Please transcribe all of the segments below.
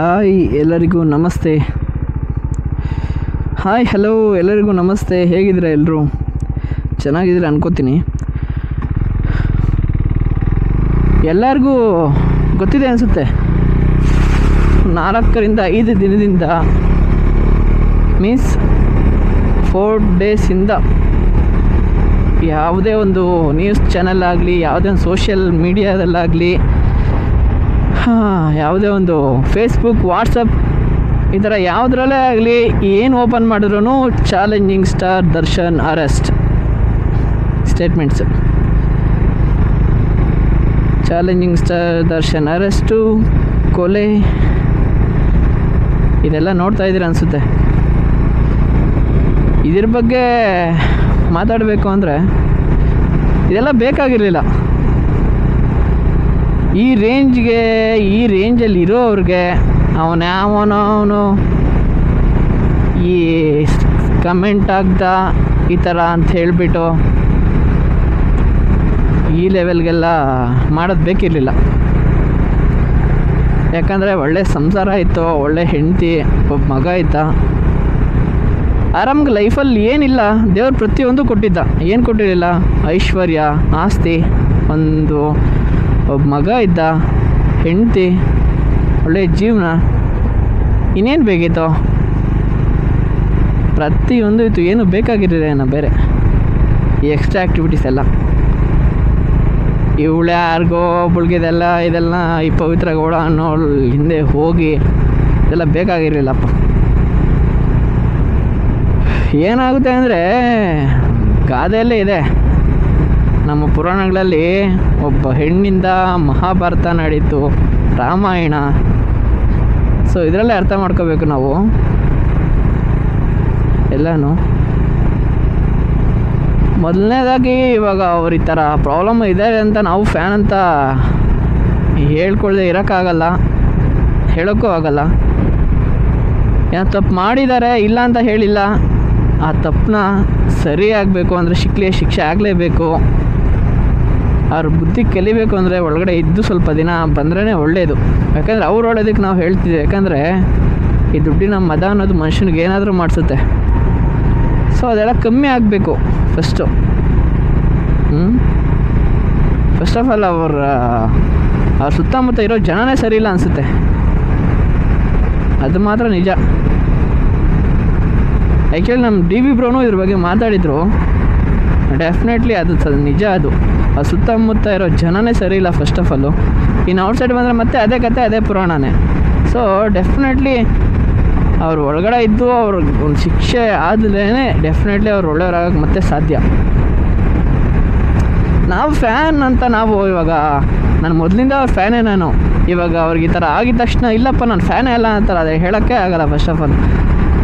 Hi, ಎಲ್ಲರಿಗೂ ನಮಸ್ತೆ. Hi, hello, ಎಲ್ಲರಿಗೂ ನಮಸ್ತೆ. ಹೇಗಿದ್ದೀರಾ ಎಲ್ಲರೂ ಚೆನ್ನಾಗಿದ್ದೀರಾ ಅನ್ಕೋತೀನಿ. ಎಲ್ಲರಿಗೂ ಗೊತ್ತಿದೆ ಅನಿಸುತ್ತೆ. ನಾಲ್ಕರಿಂದ ಐದು ದಿನದಿಂದ ಮೀನ್ಸ್ ಫೋರ್ ಡೇಸಿಂದ ಯಾವುದೇ ಒಂದು ನ್ಯೂಸ್ ಚಾನಲ್ ಆಗಲಿ, ಯಾವುದೇ ಒಂದು ಸೋಷಿಯಲ್ ಮೀಡಿಯಾದಲ್ಲಾಗಲಿ ಯಾವುದೇ ಒಂದು ಫೇಸ್ಬುಕ್ ವಾಟ್ಸಪ್ ಈ ಥರ ಯಾವುದ್ರಲ್ಲೇ ಆಗಲಿ ಏನು ಓಪನ್ ಮಾಡಿದ್ರು challenging star Darshan arrest statements challenging star Darshan arrest ಕೊಲೆ, ಇದೆಲ್ಲ ನೋಡ್ತಾ ಇದ್ದೀರ ಅನಿಸುತ್ತೆ. ಇದ್ರ ಬಗ್ಗೆ ಮಾತಾಡಬೇಕು ಅಂದರೆ ಇದೆಲ್ಲ ಬೇಕಾಗಿರಲಿಲ್ಲ. ಈ ರೇಂಜ್ಗೆ ಈ ರೇಂಜಲ್ಲಿ ಇರೋವ್ರಿಗೆ ಅವನು ಯಾವನೋ ಅವನು ಈ ಕಮೆಂಟ್ ಆಗ್ದ ಈ ಥರ ಅಂತ ಹೇಳಿಬಿಟ್ಟು ಈ ಲೆವೆಲ್ಗೆಲ್ಲ ಮಾಡೋದು ಬೇಕಿರಲಿಲ್ಲ. ಯಾಕಂದರೆ ಒಳ್ಳೆ ಸಂಸಾರ ಇತ್ತು, ಒಳ್ಳೆ ಹೆಂಡತಿ, ಒಬ್ಬ ಮಗ ಇದ್ದ. ಆರಾಮ್ಗೆ ಲೈಫಲ್ಲಿ ಏನಿಲ್ಲ, ದೇವ್ರು ಪ್ರತಿಯೊಂದು ಕೊಟ್ಟಿದ್ದ. ಏನು ಕೊಟ್ಟಿರಲಿಲ್ಲ? ಐಶ್ವರ್ಯ, ಆಸ್ತಿ, ಒಂದು ಒಬ್ಬ ಮಗ ಇದ್ದ ಹೆಂಡತಿ, ಒಳ್ಳೆಯ ಜೀವನ, ಇನ್ನೇನು ಬೇಕಿತ್ತು? ಪ್ರತಿಯೊಂದು ಇತ್ತು. ಏನು ಬೇಕಾಗಿರಲಿಲ್ಲ ಬೇರೆ. ಈ ಎಕ್ಸ್ಟ್ರಾ ಆ್ಯಕ್ಟಿವಿಟೀಸ್ ಎಲ್ಲ. ಇವಳು ಯಾರಿಗೋ ಬುಳ್ಗಿದೆಲ್ಲ ಇದೆಲ್ಲ ಈ ಪವಿತ್ರ ಗೌಡ ಅನ್ನೋ ಹಿಂದೆ ಹೋಗಿ ಇದೆಲ್ಲ ಬೇಕಾಗಿರಲಿಲ್ಲಪ್ಪ. ಏನಾಗುತ್ತೆ ಅಂದರೆ ಗಾದೆಯಲ್ಲೇ ಇದೆ. ನಮ್ಮ ಪುರಾಣಗಳಲ್ಲಿ ಒಬ್ಬ ಹೆಣ್ಣಿಂದ ಮಹಾಭಾರತ ನಡೀತು ರಾಮಾಯಣ. ಸೊ ಇದರಲ್ಲೇ ಅರ್ಥ ಮಾಡ್ಕೋಬೇಕು ನಾವು. ಎಲ್ಲನೂ. ಮೊದಲನೇದಾಗಿ ಇವಾಗ ಅವ್ರ ಈ ಥರ ಪ್ರಾಬ್ಲಮ್ ಇದೆ ಅಂತ ನಾವು ಫ್ಯಾನ್ ಅಂತ ಹೇಳ್ಕೊಳ್ದೆ ಇರೋಕ್ಕಾಗಲ್ಲ. ಹೇಳೋಕ್ಕೂ ಆಗಲ್ಲ. ಏನೋ ತಪ್ಪು ಮಾಡಿದ್ದಾರೆ ಇಲ್ಲ ಅಂತ ಹೇಳಿಲ್ಲ. ಆ ತಪ್ಪನ್ನ ಸರಿ ಆಗಬೇಕು ಅಂದರೆ ಶಿಕ್ಲಿ ಶಿಕ್ಷೆ ಆಗಲೇಬೇಕು. ಅವ್ರ ಬುದ್ಧಿ ಕಲಿಬೇಕು ಅಂದರೆ ಒಳಗಡೆ ಇದ್ದು ಸ್ವಲ್ಪ ದಿನ ಬಂದ್ರೇ ಒಳ್ಳೆಯದು ಯಾಕಂದರೆ ಅವ್ರು ಒಳ್ಳೇದಕ್ಕೆ ನಾವು ಹೇಳ್ತಿದ್ವಿ. ಯಾಕಂದರೆ ಈ ದುಡ್ಡಿನ ಮದ ಅನ್ನೋದು ಮನುಷ್ಯನಿಗೆ ಏನಾದರೂ ಮಾಡಿಸುತ್ತೆ. ಸೊ ಅದೆಲ್ಲ ಕಮ್ಮಿ ಆಗಬೇಕು ಫಸ್ಟು ಹ್ಞೂ ಫಸ್ಟ್ ಆಫ್ ಆಲ್ ಅವರ, ಅವ್ರ ಸುತ್ತಮುತ್ತ ಇರೋ ಜನನೇ ಸರಿ ಇಲ್ಲ ಅನಿಸುತ್ತೆ. ಅದು ಮಾತ್ರ ನಿಜ. ಆ್ಯಕ್ಚುಲಿ ನಮ್ಮ ಡಿ ವಿ ಬ್ರೋನು ಇದ್ರ ಬಗ್ಗೆ ಮಾತಾಡಿದರು. ಡೆಫಿನೆಟ್ಲಿ ಅದು ನಿಜ ಅದು. ಆ ಸುತ್ತಮುತ್ತ ಇರೋ ಜನನೇ ಸರಿ ಇಲ್ಲ ಫಸ್ಟ್ ಆಫ್ ಆಲು ಇನ್ನು ಔಟ್ಸೈಡ್ ಬಂದರೆ ಮತ್ತೆ ಅದೇ ಕತೆ, ಅದೇ ಪುರಾಣನೇ. ಸೊ ಡೆಫಿನೆಟ್ಲಿ ಅವ್ರು ಒಳಗಡೆ ಇದ್ದು ಅವ್ರ ಒಂದು ಶಿಕ್ಷೆ ಆದಲೇ ಡೆಫಿನೆಟ್ಲಿ ಅವ್ರು ಒಳ್ಳೆಯವ್ರಾಗಕ್ಕೆ ಮತ್ತೆ ಸಾಧ್ಯ. ನಾವು ಫ್ಯಾನ್ ಅಂತ ನಾವು ಇವಾಗ, ನಾನು ಮೊದಲಿಂದ ಅವ್ರ ಫ್ಯಾನೇ ನಾನು. ಇವಾಗ ಅವ್ರಿಗೆ ಈ ಥರ ಆಗಿದ ತಕ್ಷಣ ಇಲ್ಲಪ್ಪ, ನಾನು ಫ್ಯಾನೇ ಅಲ್ಲ ಅಂತಾರೆ, ಅದೇ ಹೇಳೋಕ್ಕೆ ಆಗಲ್ಲ ಫಸ್ಟ್ ಆಫ್ ಆಲ್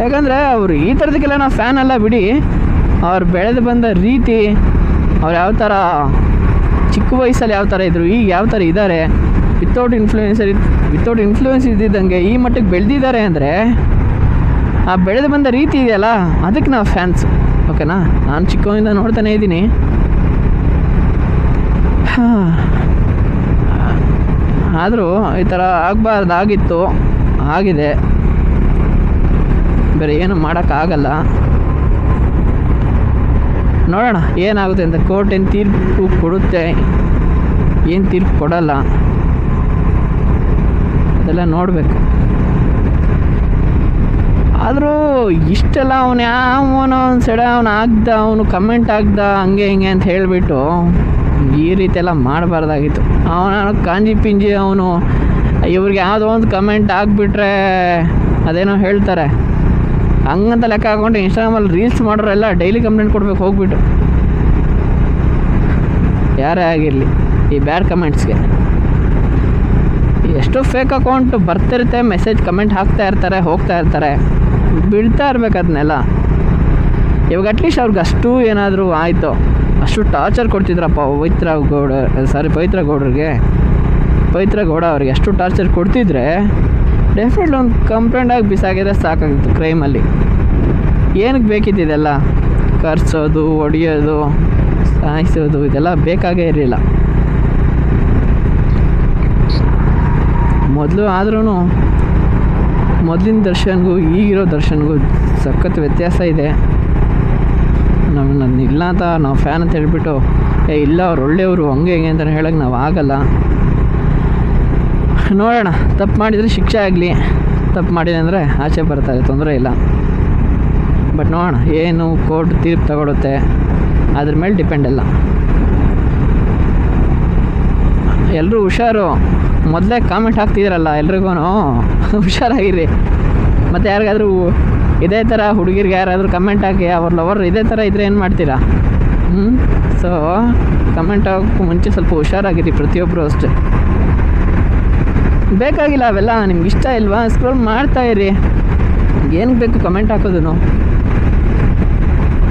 ಯಾಕಂದರೆ ಅವರು ಈ ಥರದಕ್ಕೆಲ್ಲ ನಾವು ಫ್ಯಾನ್ ಅಲ್ಲ ಬಿಡಿ. ಅವ್ರು ಬೆಳೆದು ಬಂದ ರೀತಿ ಅವ್ರು ಯಾವ ಥರ ಚಿಕ್ಕ ವಯಸ್ಸಲ್ಲಿ ಯಾವ ಥರ ಇದ್ದರು ಈಗ ಯಾವ ಥರ ಇದ್ದಾರೆ ವಿತೌಟ್ ಇನ್ಫ್ಲೂಯೆನ್ಸರ್ ವಿತೌಟ್ ಇನ್ಫ್ಲೂಯೆನ್ಸ್ ಇದ್ದಿದ್ದಂಗೆ ಈ ಮಟ್ಟಕ್ಕೆ ಬೆಳೆದಿದ್ದಾರೆ ಅಂದರೆ ಆ ಬೆಳೆದು ಬಂದ ರೀತಿ ಇದೆಯಲ್ಲ, ಅದಕ್ಕೆ ನಾವು ಫ್ಯಾನ್ಸ್ ಓಕೆನಾ ನಾನು ಚಿಕ್ಕವನಿಂದ ನೋಡ್ತಾನೆ ಇದ್ದೀನಿ. ಆದರೂ ಈ ಥರ ಆಗಬಾರ್ದಾಗಿತ್ತು ಆಗಿದೆ. ಬೇರೆ ಏನು ಮಾಡೋಕ್ಕಾಗಲ್ಲ. ನೋಡೋಣ, ಏನಾಗುತ್ತೆ ಅಂತ ಕೋರ್ಟ್ ಏನು ತೀರ್ಪು ಕೊಡುತ್ತೆ, ಏನು ತೀರ್ಪು ಕೊಡಲ್ಲ, ಅದೆಲ್ಲ ನೋಡಬೇಕು. ಆದರೂ ಇಷ್ಟೆಲ್ಲ ಅವನು ಯಾವನೋ ಒಂದು ಸೆಡ ಅವನು ಆಗ್ದ, ಅವನು ಕಮೆಂಟ್ ಆಗ್ದ, ಹಂಗೆ ಹಿಂಗೆ ಅಂತ ಹೇಳಿಬಿಟ್ಟು ಈ ರೀತಿ ಎಲ್ಲ ಮಾಡಬಾರ್ದಾಗಿತ್ತು. ಅವನ ಕಾಂಜಿ ಪಿಂಜಿ ಅವನು, ಇವ್ರಿಗೆ ಯಾವುದೋ ಒಂದು ಕಮೆಂಟ್ ಆಗಿಬಿಟ್ರೆ ಅದೇನೋ ಹೇಳ್ತಾರೆ. ಹಂಗಂತ ಲೆಕ್ಕ ಹಾಕೊಂಡು ಇನ್ಸ್ಟಾಗ್ರಾಮಲ್ಲಿ ರೀಲ್ಸ್ ಮಾಡೋರೆಲ್ಲ ಡೈಲಿ ಕಂಪ್ಲೇಂಟ್ ಕೊಡ್ಬೇಕು, ಹೋಗ್ಬಿಟ್ಟು. ಯಾರೇ ಆಗಿರಲಿ, ಈ ಬ್ಯಾಡ್ ಕಮೆಂಟ್ಸ್ಗೆ ಎಷ್ಟು ಫೇಕ್ ಅಕೌಂಟ್ ಬರ್ತಿರುತ್ತೆ ಮೆಸೇಜ್ ಕಮೆಂಟ್ ಹಾಕ್ತಾ ಇರ್ತಾರೆ, ಹೋಗ್ತಾ ಇರ್ತಾರೆ. ಬಿಡ್ತಾ ಇರ್ಬೇಕು ಅದನ್ನೆಲ್ಲ ಇವಾಗ ಅಟ್ಲೀಸ್ಟ್ ಅವ್ರಿಗೆ ಅಷ್ಟು ಏನಾದರೂ ಆಯಿತು, ಅಷ್ಟು ಟಾರ್ಚರ್ ಕೊಡ್ತಿದ್ರಪ್ಪ ಪವಿತ್ರ ಗೌಡ ಸಾರಿ ಪವಿತ್ರ ಗೌಡ್ರಿಗೆ. ಪವಿತ್ರ ಗೌಡ ಅವ್ರಿಗೆ ಅಷ್ಟು ಟಾರ್ಚರ್ ಕೊಡ್ತಿದ್ರೆ ಡೆಫಿನೆಟ್ಲಿ ಒಂದು ಕಂಪ್ಲೇಂಟ್ ಆಗಿ ಬಿಸಾಕಿದ್ರೆ ಸಾಕಾಗಿತ್ತು ಕ್ರೈಮಲ್ಲಿ ಏನಕ್ಕೆ ಬೇಕಿದ್ದಿದೆಲ್ಲ ಕರ್ಸೋದು, ಹೊಡಿಯೋದು, ಸಾಯಿಸೋದು, ಇದೆಲ್ಲ ಬೇಕಾಗೇ ಇರಲಿಲ್ಲ. ಮೊದಲು ಆದ್ರೂ ಮೊದಲಿನ ದರ್ಶನ್ಗೂ ಈಗಿರೋ ದರ್ಶನ್ಗೂ ಸಖತ್ ವ್ಯತ್ಯಾಸ ಇದೆ. ನಾವು ನನ್ನ ಇಲ್ಲ ಅಂತ, ನಾವು ಫ್ಯಾನ್ ಅಂತ ಹೇಳ್ಬಿಟ್ಟು, ಏ, ಇಲ್ಲ, ಅವ್ರು ಒಳ್ಳೆಯವರು, ಹಂಗೆ ಹಿಂಗೆ ಅಂತ ಹೇಳೋಕ್ಕೆ ನಾವು ಆಗಲ್ಲ. ನೋಡೋಣ. ತಪ್ಪು ಮಾಡಿದರೆ ಶಿಕ್ಷೆ ಆಗಲಿ. ತಪ್ಪು ಮಾಡಿದೆ ಅಂದರೆ ಆಚೆ ಬರ್ತಾರೆ ತೊಂದರೆ ಇಲ್ಲ. ಬಟ್ ನೋಡೋಣ, ಏನು ಕೋರ್ಟ್ ತೀರ್ಪು ತಗೊಳುತ್ತೆ, ಅದ್ರ ಮೇಲೆ ಡಿಪೆಂಡ್ ಎಲ್ಲ ಎಲ್ಲರೂ ಹುಷಾರು. ಮೊದಲೇ ಕಾಮೆಂಟ್ ಹಾಕ್ತಿದ್ದೀರಲ್ಲ ಎಲ್ರಿಗೂ ಹುಷಾರಾಗಿರಿ. ಮತ್ತು ಯಾರಿಗಾದರೂ ಇದೇ ಥರ ಹುಡುಗಿರಿಗೆ ಯಾರಾದರೂ ಕಮೆಂಟ್ ಹಾಕಿ, ಅವ್ರ ಲವರ್ ಇದೇ ಥರ ಇದ್ದರೆ ಏನು ಮಾಡ್ತೀರಾ? ಹ್ಞೂ ಸೊ ಕಮೆಂಟ್ ಹಾಕೋಕ್ಕೂ ಮುಂಚೆ ಸ್ವಲ್ಪ ಹುಷಾರಾಗಿರಿ ಪ್ರತಿಯೊಬ್ಬರು ಅಷ್ಟೇ. ಬೇಕಾಗಿಲ್ಲ ಅವೆಲ್ಲ? ನಿಮ್ಗೆ ಇಷ್ಟ ಇಲ್ವಾ? ಸ್ಕ್ರೋಲ್ ಮಾಡ್ತಾ ಇರಿ. ಏನಕ್ಕೆ ಬೇಕು ಕಮೆಂಟ್ ಹಾಕೋದು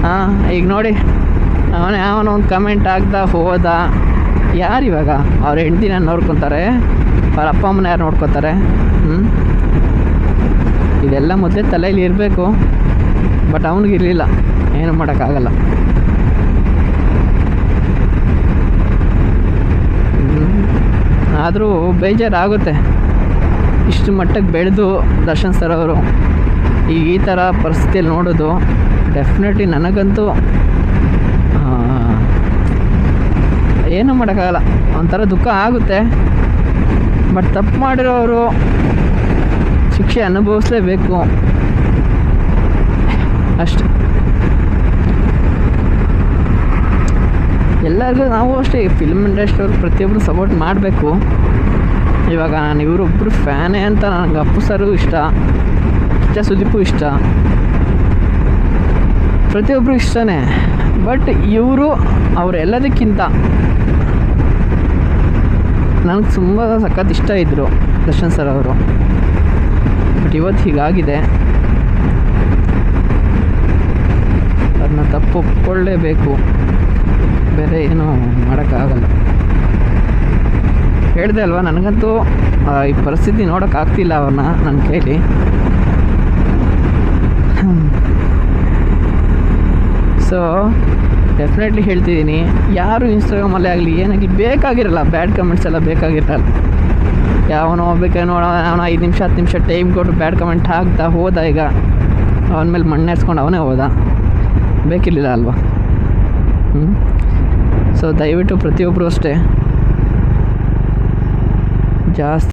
ಹಾಂ, ಈಗ ನೋಡಿ. ಅವನೇ, ಅವನ ಒಂದು ಕಮೆಂಟ್ ಹಾಕ್ದ, ಹೋದ. ಯಾರು ಇವಾಗ? ಅವ್ರ ಹೆಂಡ್ತಿನ ನೋಡ್ಕೊತಾರೆ. ಅವ್ರ ಅಪ್ಪ ಅಮ್ಮನ ಯಾರು ನೋಡ್ಕೊತಾರೆ? ಹ್ಞೂ ಇದೆಲ್ಲ ಮೊದಲೇ ತಲೆಯಲ್ಲಿ ಇರಬೇಕು. ಬಟ್ ಅವನಿಗಿರಲಿಲ್ಲ ಏನು ಮಾಡೋಕ್ಕಾಗಲ್ಲ. ಆದರೂ ಬೇಜಾರಾಗುತ್ತೆ. ಇಷ್ಟು ಮಟ್ಟಕ್ಕೆ ಬೆಳೆದು ದರ್ಶನ್ ಸರ್ ಅವರು ಈಗ ಈ ಥರ ಪರಿಸ್ಥಿತಿಯಲ್ಲಿ ನೋಡೋದು ಡೆಫಿನೆಟ್ಲಿ ನನಗಂತೂ ಏನೂ ಮಾಡೋಕ್ಕಾಗಲ್ಲ. ಒಂಥರ ದುಃಖ ಆಗುತ್ತೆ. ಬಟ್ ತಪ್ಪು ಮಾಡಿರೋರು ಶಿಕ್ಷೆ ಅನುಭವಿಸಲೇಬೇಕು. ಅಷ್ಟೆ. ಎಲ್ಲರಿಗೂ ನಾವು ಅಷ್ಟೇ ಫಿಲ್ಮ್ ಇಂಡಸ್ಟ್ರಿಯವ್ರು ಪ್ರತಿಯೊಬ್ಬರು ಸಪೋರ್ಟ್ ಮಾಡಬೇಕು. ಇವಾಗ ನಾನು ಇವರೊಬ್ಬರು ಫ್ಯಾನೇ ಅಂತ ನನಗೆ ಅಪ್ಪು ಸರು ಇಷ್ಟ ಕಿಚ್ಚ ಸುದೀಪು ಇಷ್ಟ. ಪ್ರತಿಯೊಬ್ಬರು ಇಷ್ಟನೇ ಬಟ್ ಇವರು ಅವರೆಲ್ಲದಕ್ಕಿಂತ ನನಗೆ ತುಂಬ ಸಖತ್ ಇಷ್ಟ ಇದ್ದರು ದರ್ಶನ್ ಸರ್ ಅವರು. ಬಟ್ ಇವತ್ತು ಹೀಗಾಗಿದೆ. ಅದನ್ನ ತಪ್ಪು ಒಪ್ಕೊಳ್ಳೇಬೇಕು ಬೇರೆ ಏನೂ ಮಾಡೋಕ್ಕಾಗಲ್ಲ. ಹೇಳಿದೆ ಅಲ್ವಾ? ನನಗಂತೂ ಈ ಪರಿಸ್ಥಿತಿ ನೋಡೋಕ್ಕಾಗ್ತಿಲ್ಲ ಅವ್ರನ್ನ ನನ್ನ ಕೇಳಿ ಸೊ ಡೆಫಿನೆಟ್ಲಿ ಹೇಳ್ತಿದ್ದೀನಿ. ಯಾರು ಇನ್ಸ್ಟಾಗ್ರಾಮಲ್ಲೇ ಆಗಲಿ, ಏನಾಗಲಿ ಬೇಕಾಗಿರಲ್ಲ. ಬ್ಯಾಡ್ ಕಮೆಂಟ್ಸ್ ಎಲ್ಲ ಬೇಕಾಗಿರಲ್ಲ. ಯಾವನೋ ಬೇಕಾದ್ರೆ ನೋಡೋ, ಅವನ ಐದು ನಿಮಿಷ, ಹತ್ತು ನಿಮಿಷ ಟೈಮ್ ಕೊಟ್ಟು ಬ್ಯಾಡ್ ಕಮೆಂಟ್ ಹಾಕ್ತಾ ಹೋದ ಈಗ. ಅವನ ಮೇಲೆ ಮಣ್ಣೆಸ್ಕೊಂಡು ಅವನೇ ಹೋದ. ಬೇಕಿರಲಿಲ್ಲ ಅಲ್ವಾ? ಹ್ಞೂ ಸೊ ದಯವಿಟ್ಟು ಪ್ರತಿಯೊಬ್ಬರು ಅಷ್ಟೇ. just